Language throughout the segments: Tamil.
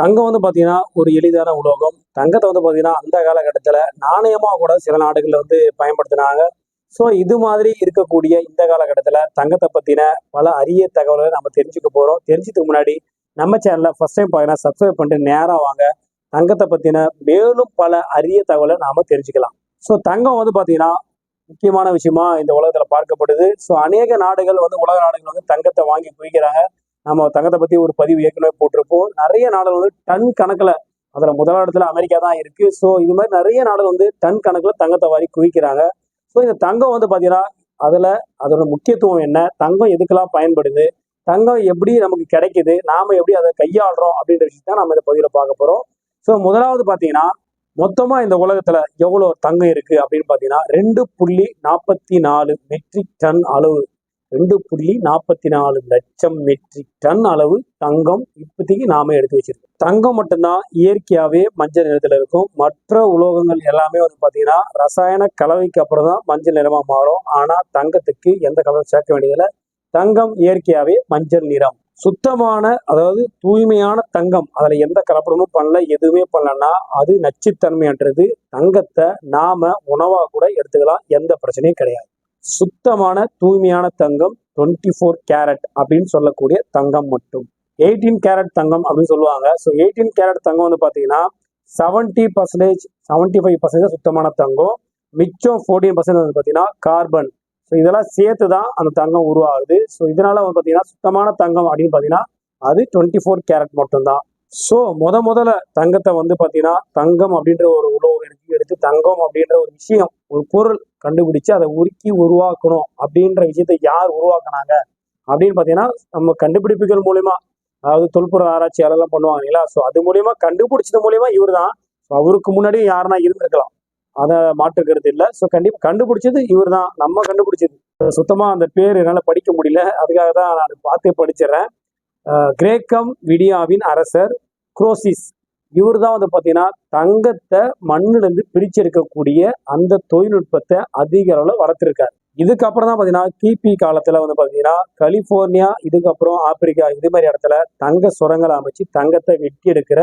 தங்கம் வந்து பார்த்தீங்கன்னா ஒரு எளிதான உலோகம். தங்கத்தை வந்து பார்த்தீங்கன்னா அந்த காலகட்டத்தில் நாணயமாக கூட சில நாடுகளில் வந்து பயன்படுத்தினாங்க. ஸோ இது மாதிரி இருக்கக்கூடிய இந்த காலகட்டத்தில் தங்கத்தை பற்றின பல அரிய தகவல்களை நம்ம தெரிஞ்சுக்க போகிறோம் தெரிஞ்சதுக்கு முன்னாடி நம்ம சேனலில் ஃபஸ்ட் டைம் பார்த்தீங்கன்னா சப்ஸ்கிரைப் பண்ணிட்டு நேராக வாங்க. தங்கத்தை பற்றின மேலும் பல அரிய தகவலை நாம் தெரிஞ்சுக்கலாம். ஸோ தங்கம் வந்து பார்த்தீங்கன்னா முக்கியமான விஷயமா இந்த உலகத்தில் பார்க்கப்படுது. ஸோ அநேக நாடுகள் வந்து உலக நாடுகள் வந்து தங்கத்தை வாங்கி குவிக்கிறாங்க. நம்ம தங்கத்தை பற்றி ஒரு பதிவு ஏற்கனவே போட்டிருப்போம். நிறைய நாடுகள் வந்து டன் கணக்கில் அதில் முதலிடத்துல அமெரிக்கா தான் இருக்கு. ஸோ இது மாதிரி நிறைய நாடுகள் வந்து டன் கணக்கில் தங்கத்தை வாரி குவிக்கிறாங்க. ஸோ இந்த தங்கம் வந்து பார்த்தீங்கன்னா அதில் அதோட முக்கியத்துவம் என்ன? தங்கம் எதுக்கெல்லாம் பயன்படுது? தங்கம் எப்படி நமக்கு கிடைக்குது? நாம எப்படி அதை கையாளுறோம்? அப்படின்ற விஷயத்த நம்ம இந்த பதிவில் பார்க்க போகிறோம் ஸோ முதலாவது பார்த்தீங்கன்னா மொத்தமாக இந்த உலகத்தில் எவ்வளோ தங்கம் இருக்கு அப்படின்னு பார்த்தீங்கன்னா ரெண்டு புள்ளி நாற்பத்தி நாலு மெட்ரிக் டன் அளவு ரெண்டு புள்ளி நாற்பத்தி நாலு லட்சம் மெட்ரிக் டன் அளவு தங்கம் இப்போதைக்கு நாம எடுத்து வச்சிருக்கோம். தங்கம் மட்டும்தான் இயற்கையாகவே மஞ்சள் நிறத்தில் இருக்கும். மற்ற உலோகங்கள் எல்லாமே வந்து பார்த்தீங்கன்னா ரசாயன கலவைக்கு அப்புறம் தான் மஞ்சள் நிறமாக மாறும். ஆனால் தங்கத்துக்கு எந்த கலரும் சேர்க்க வேண்டியதில்லை. தங்கம் இயற்கையாகவே மஞ்சள் நிறம். சுத்தமான அதாவது தூய்மையான தங்கம் அதுல எந்த கலப்படமும் பண்ணல எதுவுமே பண்ணலன்னா அது நச்சுத்தன்மைன்றது தங்கத்தை நாம உணவா கூட எடுத்துக்கலாம். எந்த பிரச்சனையும் கிடையாது. சுத்தமான தூய்மையான தங்கம் டுவெண்ட்டி ஃபோர் கேரட் அப்படின்னு சொல்லக்கூடிய தங்கம் மட்டும். எயிட்டீன் கேரட் தங்கம் அப்படின்னு சொல்லுவாங்க. ஸோ எயிட்டீன் கேரட் தங்கம் வந்து பார்த்தீங்கன்னா seventy percentage seventy five percentage சுத்தமான தங்கம். மிச்சம் ஃபோர்டீன் பர்சன்டேஜ் வந்து பார்த்தீங்கன்னா கார்பன் ஸோ இதெல்லாம் சேர்த்து தான் அந்த தங்கம் உருவாகுது. ஸோ இதனால வந்து பார்த்தீங்கன்னா சுத்தமான தங்கம் அப்படின்னு பார்த்தீங்கன்னா அது டுவெண்ட்டி ஃபோர் கேரட் மட்டும்தான். ஸோ முத முதல்ல தங்கத்தை வந்து பார்த்தீங்கன்னா தங்கம் அப்படின்ற ஒரு உணவு எடுத்து எடுத்து தங்கம் அப்படின்ற ஒரு விஷயம் ஒரு பொருள் கண்டுபிடிச்சு அதை உருக்கி உருவாக்கணும் அப்படின்ற விஷயத்தை யார் உருவாக்குனாங்க? அப்படின்னு பார்த்தீங்கன்னா நம்ம கண்டுபிடிப்புகள் மூலியமா அதாவது தொல்பொருள் ஆராய்ச்சியாளர்லாம் பண்ணுவாங்க இல்லைங்களா? ஸோ அது மூலியமா கண்டுபிடிச்சது மூலியமா இவர் தான் அவருக்கு முன்னாடியும் யாருன்னா இருந்திருக்கலாம். அதை மாற்றுக்கிறது இல்லை. ஸோ கண்டிப்பாக கண்டுபிடிச்சது இவர் தான் நம்ம கண்டுபிடிச்சது. சுத்தமாக அந்த பேர் என்னால் படிக்க முடியல. அதுக்காக தான் நான் பார்த்து படிச்சிடுறேன். கிரேக்கம் விடியாவின் அரசர் குரோசிஸ். இவர் தான் வந்து பார்த்தீங்கன்னா தங்கத்தை மண்ணிலிருந்து பிரிச்செடுக்கக்கூடிய அந்த தொழில்நுட்பத்தை அதிக அளவில் வளர்த்துருக்காரு. இதுக்கப்புறம் தான் பார்த்தீங்கன்னா கிபி காலத்தில் வந்து பார்த்தீங்கன்னா கலிஃபோர்னியா இதுக்கப்புறம் ஆப்பிரிக்கா இது மாதிரி இடத்துல தங்க சுரங்களை அமைச்சு தங்கத்தை வெட்டி எடுக்கிற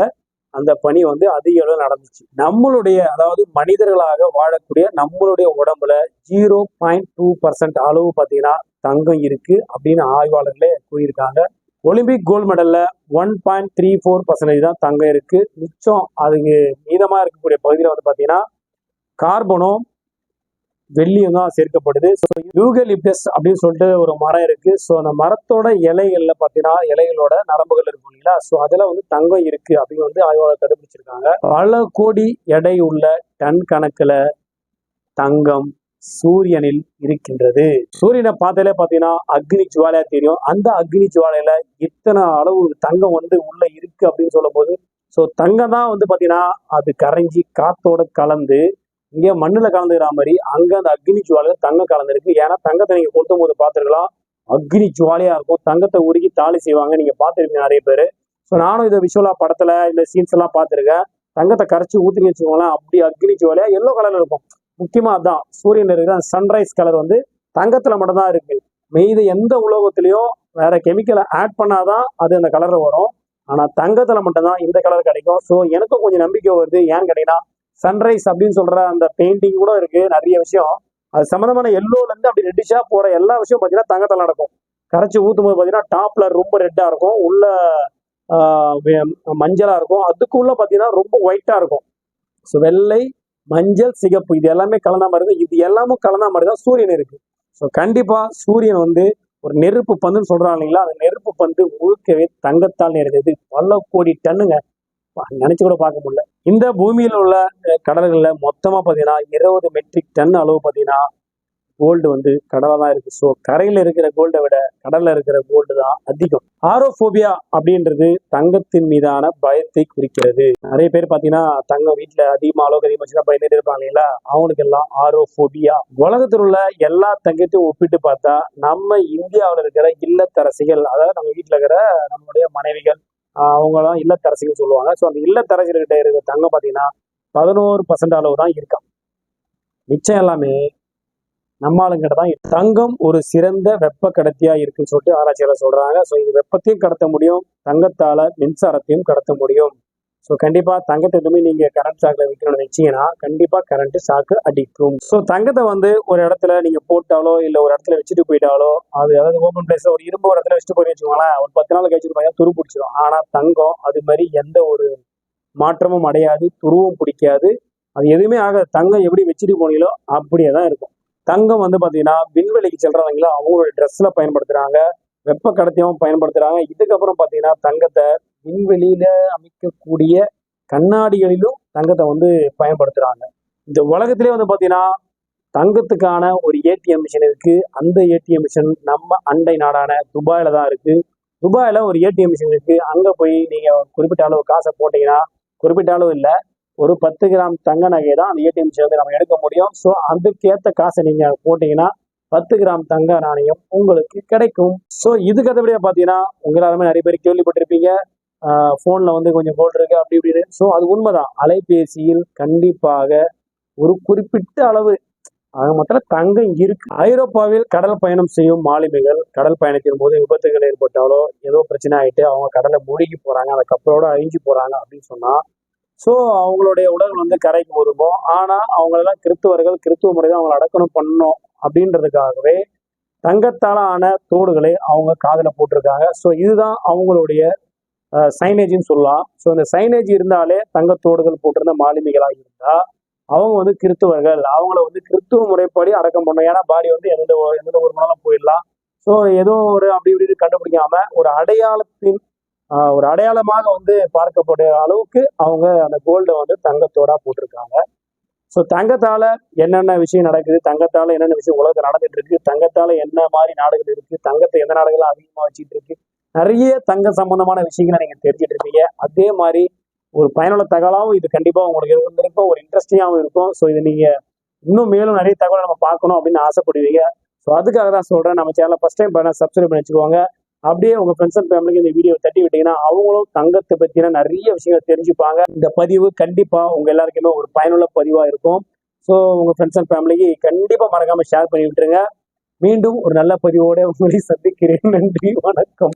அந்த பணி வந்து அதிக அளவில் நடந்துச்சு. நம்மளுடைய அதாவது மனிதர்களாக வாழக்கூடிய நம்மளுடைய உடம்புல ஜீரோ பாயிண்ட் டூ பர்சன்ட் அளவு பார்த்தீங்கன்னா தங்கம் இருக்கு அப்படின்னு ஆய்வாளர்களே கூறியிருக்காங்க. Olympic gold மெடலில் one point three four percentage தான் தங்கம் இருக்குது மிச்சம் அதுக்கு மீதமாக இருக்கக்கூடிய பகுதியில் வந்து பார்த்தீங்கன்னா கார்பனும் வெள்ளியும் தான் சேர்க்கப்படுது. ஸோ யூகலிப்டஸ் அப்படின்னு சொல்லிட்டு ஒரு மரம் இருக்குது ஸோ அந்த மரத்தோட இலைகளில் பார்த்தீங்கன்னா இலைகளோட நரம்புகள் இருக்கும் இல்லைங்களா? ஸோ அதில் வந்து தங்கம் இருக்குது அப்படின்னு வந்து ஆய்வாளர் கண்டுபிடிச்சிருக்காங்க. பல கோடி எடை உள்ள டன் கணக்கில் தங்கம் சூரியனில் இருக்கின்றது. சூரியனை பார்த்தாலே பார்த்தீங்கன்னா அக்னி ஜுவாலையா தெரியும். அந்த அக்னி ஜுவாலையில இத்தனை அளவு தங்கம் வந்து உள்ள இருக்கு அப்படின்னு சொல்லும் போது ஸோ தங்கம் தான் வந்து பார்த்தீங்கன்னா அது கரைஞ்சி காத்தோட கலந்து இங்கே மண்ணில் கலந்துக்கிற மாதிரி அங்கே அந்த அக்னி ஜுவாலையில் தங்கம் கலந்துருக்கு. ஏன்னா தங்கத்தை நீங்கள் கொளுத்தும் போது பார்த்துருக்கலாம் அக்னி ஜுவாலையா இருக்கும். தங்கத்தை உருகி தாலி செய்வாங்க. நீங்க பார்த்துருப்பீங்க நிறைய பேர். ஸோ நானும் இதை விஷுவலா படத்தில் இந்த சீன்ஸ் எல்லாம் பார்த்துருக்கேன். தங்கத்தை கரைச்சி ஊற்றி வச்சுக்கோங்களேன் அப்படி அக்னி ஜுவாலையா எல்லோ கலர்ல இருக்கும். முக்கியமா அதான் சூரியன் இருக்கிற சன்ரைஸ் கலர் வந்து தங்கத்துல மட்டும்தான் இருக்கு. மெய்து எந்த உலோகத்திலையும் வேற கெமிக்கலை ஆட் பண்ணாதான் அது அந்த கலர்ல வரும். ஆனா தங்கத்துல மட்டும்தான் இந்த கலர் கிடைக்கும். ஸோ எனக்கும் கொஞ்சம் நம்பிக்கை வருது. ஏன்னு கேட்டீங்கன்னா சன்ரைஸ் அப்படின்னு சொல்ற அந்த பெயிண்டிங் கூட இருக்கு நிறைய விஷயம். அது சம்மந்தமான எல்லோல இருந்து அப்படி ரெட்டிஷா போற எல்லா விஷயம் பார்த்தீங்கன்னா தங்கத்தில் நடக்கும். கரைச்சி ஊற்றும் போது பார்த்தீங்கன்னா டாப்ல ரொம்ப ரெட்டா இருக்கும். உள்ள மஞ்சளாக மஞ்சளா இருக்கும். அதுக்குள்ள பார்த்தீங்கன்னா ரொம்ப ஒயிட்டா இருக்கும். ஸோ வெள்ளை மஞ்சள் சிகப்பு இது எல்லாமே கலந்த மாதிரி தான். இது எல்லாமும் கலந்த மாதிரி தான் சூரியன் இருக்கு. ஸோ கண்டிப்பா சூரியன் வந்து ஒரு நெருப்பு பந்துன்னு சொல்றாங்க இல்லைங்களா? அந்த நெருப்பு பந்து முழுக்கவே தங்கத்தால் நிறைந்தது. பல கோடி டன்னுங்க. நினச்சி நினைச்சு கூட பார்க்க முடியல. இந்த பூமியில் உள்ள கடல்களில் மொத்தமாக மொத்தமா பாத்தீங்கன்னா இருபது மெட்ரிக் டன் அளவு பாத்தீங்கன்னா கோல்டு வந்து கடலை தான் இருக்கு. ஸோ கரையில் இருக்கிற கோல்டை விட கடல்ல இருக்கிற கோல்டு தான் அதிகம். ஆரோஃபோபியா அப்படின்றது தங்கத்தின் மீதான பயத்தை குறிக்கிறது. நிறைய பேர் பார்த்தீங்கன்னா தங்கம் வீட்டில் அதிகமாக அளவுக்கு அதிகமாக வச்சுதான் பயந்துட்டு இருப்பாங்க இல்லைங்களா அவங்களுக்கு எல்லாம் ஆரோஃபோபியா உலகத்தில் உள்ள எல்லா தங்கத்தையும் ஒப்பிட்டு பார்த்தா நம்ம இந்தியாவில் இருக்கிற இல்லத்தரசிகள் அதாவது நம்ம வீட்டில் இருக்கிற நம்மளுடைய மனைவிகள் அவங்களாம் இல்லத்தரசிகள் சொல்லுவாங்க. ஸோ அந்த இல்லத்தரசிகள்கிட்ட இருக்கிற தங்கம் பார்த்தீங்கன்னா பதினோரு பர்சன்ட் அளவு தான் இருக்கான் மிச்சம் எல்லாமே நம்மாளுங்கிட்ட தான் தங்கம் ஒரு சிறந்த வெப்ப கடத்தியா இருக்குன்னு சொல்லிட்டு ஆராய்ச்சியாளர் சொல்றாங்க. ஸோ இது வெப்பத்தையும் கடத்த முடியும் தங்கத்தால மின்சாரத்தையும் கடத்த முடியும். ஸோ கண்டிப்பாக தங்கத்தை எதுவுமே நீங்கள் கரண்ட் ஷாக்கில் வைக்கணும்னு வச்சீங்கன்னா கண்டிப்பாக கரண்ட் ஷாக்கு அடிக்கும். ஸோ தங்கத்தை வந்து ஒரு இடத்துல நீங்கள் போட்டாலோ இல்லை ஒரு இடத்துல வச்சுட்டு போயிட்டாலோ அது அதாவது ஓப்பன் பிளேஸில் ஒரு இரும்பு ஒரு இடத்துல வச்சுட்டு போய் வச்சுக்கோங்களேன் ஒரு பத்து நாள் கழிச்சு பார்த்தீங்கன்னா துரு பிடிச்சிடும் ஆனால் தங்கம் அது மாதிரி எந்த ஒரு மாற்றமும் அடையாது துருவும் பிடிக்காது. அது எதுவுமே ஆகாது. தங்கம் எப்படி வச்சுட்டு போனீங்களோ அப்படியே தான் இருக்கும். தங்கம் வந்து பார்த்தீங்கன்னா விண்வெளிக்கு செல்றவங்களா அவங்களோட ட்ரெஸ்ல பயன்படுத்துறாங்க. வெப்ப கடத்தியும் பயன்படுத்துறாங்க. இதுக்கப்புறம் பார்த்தீங்கன்னா தங்கத்தை விண்வெளியில அமைக்கக்கூடிய கண்ணாடிகளிலும் தங்கத்தை வந்து பயன்படுத்துறாங்க. இந்த உலகத்திலே வந்து பார்த்தீங்கன்னா தங்கத்துக்கான ஒரு ஏடிஎம் மிஷின் இருக்கு. அந்த ஏடிஎம் மிஷின் நம்ம அண்டை நாடான துபாயில தான் இருக்கு. துபாயில ஒரு ஏடிஎம் மிஷின் இருக்கு. அங்க போய் நீங்க குறிப்பிட்ட அளவு காசை போட்டீங்கன்னா குறிப்பிட்ட அளவு இல்லை. ஒரு பத்து கிராம் தங்க நகை தான் அந்த ஏடிஎம் சேர்ந்து நம்ம எடுக்க முடியும். ஸோ அதுக்கேற்ற காசை நீங்கள் போட்டிங்கன்னா பத்து கிராம் தங்க நாணயம் உங்களுக்கு கிடைக்கும். ஸோ இதுக்கு அதுபடியாக பார்த்தீங்கன்னா உங்களாலுமே நிறைய பேர் கேள்விப்பட்டிருப்பீங்க. ஃபோனில் வந்து கொஞ்சம் கோல்டு இருக்குது அப்படி இப்படின்னு. ஸோ அது உண்மைதான். அலைபேசியில் கண்டிப்பாக ஒரு குறிப்பிட்ட அளவு அது மொத்தத்தில் தங்கம் இருக்கு. ஐரோப்பாவில் கடல் பயணம் செய்யும் மாலுமிகள் கடல் பயணத்தின் போது விபத்துகள் ஏற்பட்டாலோ ஏதோ பிரச்சனை ஆயிட்டு அவங்க கடலை மூழ்கி போறாங்க அந்த கப்பலோட அழிஞ்சு போறாங்க அப்படின்னு சொன்னா ஸோ அவங்களுடைய உடல் வந்து கரைக்கு ஒதுங்கும் ஆனால் அவங்களெல்லாம் கிறித்துவர்கள் கிறித்துவ முறை தான் அவங்களை அடக்கணும் பண்ணணும் அப்படின்றதுக்காகவே தங்கத்தால ஆன தோடுகளை அவங்க காதில் போட்டிருக்காங்க. ஸோ இதுதான் அவங்களுடைய சைனேஜின்னு சொல்லலாம். ஸோ இந்த சைனேஜ் இருந்தாலே தங்கத்தோடுகள் போட்டிருந்த மாலுமிகளாக இருந்தால் அவங்க வந்து கிறித்துவர்கள் அவங்கள வந்து கிறித்துவ முறைப்படி அடக்கம் பண்ணணும். ஏன்னா பாடி வந்து எந்த ஒரு- எந்த ஒரு மணலும் போயிடலாம். ஸோ ஏதோ ஒரு அப்படி இப்படி கண்டுபிடிக்காம ஒரு அடையாளத்தின் ஒரு அடையாளமாக வந்து பார்க்கக்கூடிய அளவுக்கு அவங்க அந்த கோல்டை வந்து தங்கத்தோடா போட்டிருக்காங்க. ஸோ தங்கத்தால என்னென்ன விஷயம் நடக்குது? தங்கத்தால என்னென்ன விஷயம் உலகத்தில் நடந்துட்டு இருக்கு தங்கத்தால என்ன மாதிரி நாடுகள் இருக்கு? தங்கத்தை எந்த நாடுகளும் அதிகமாக வச்சுட்டு இருக்கு நிறைய தங்க சம்பந்தமான விஷயங்களை நீங்க தெரிஞ்சுட்டு இருப்பீங்க அதே மாதிரி ஒரு பயனுள்ள தகவலாகவும் இது கண்டிப்பா உங்களுக்கு இருந்திருக்கும். ஒரு இன்ட்ரெஸ்டிங்காகவும் இருக்கும். ஸோ இது நீங்க இன்னும் மேலும் நிறைய தகவலை நம்ம பார்க்கணும் அப்படின்னு ஆசைப்படுவீங்க. ஸோ அதுக்காக தான் சொல்றேன். நம்ம சேனலை ஃபர்ஸ்ட் டைம் பண்ண சப்ஸ்கிரைப் பண்ணி வச்சுக்கோங்க அப்படியே உங்க ஃப்ரெண்ட்ஸ் அண்ட் ஃபேமிலிக்கு இந்த வீடியோ தட்டி விட்டீங்கன்னா அவங்களும் தங்கத்தை பத்தின நிறைய விஷயங்கள் தெரிஞ்சுப்பாங்க. இந்த பதிவு கண்டிப்பா உங்க எல்லாருக்குமே ஒரு பயனுள்ள பதிவா இருக்கும். ஸோ உங்க ஃப்ரெண்ட்ஸ் அண்ட் ஃபேமிலிக்கு கண்டிப்பா மறக்காம ஷேர் பண்ணி விட்டுருங்க. மீண்டும் ஒரு நல்ல பதிவோட உங்களை சந்திக்கிறேன். நன்றி வணக்கம்.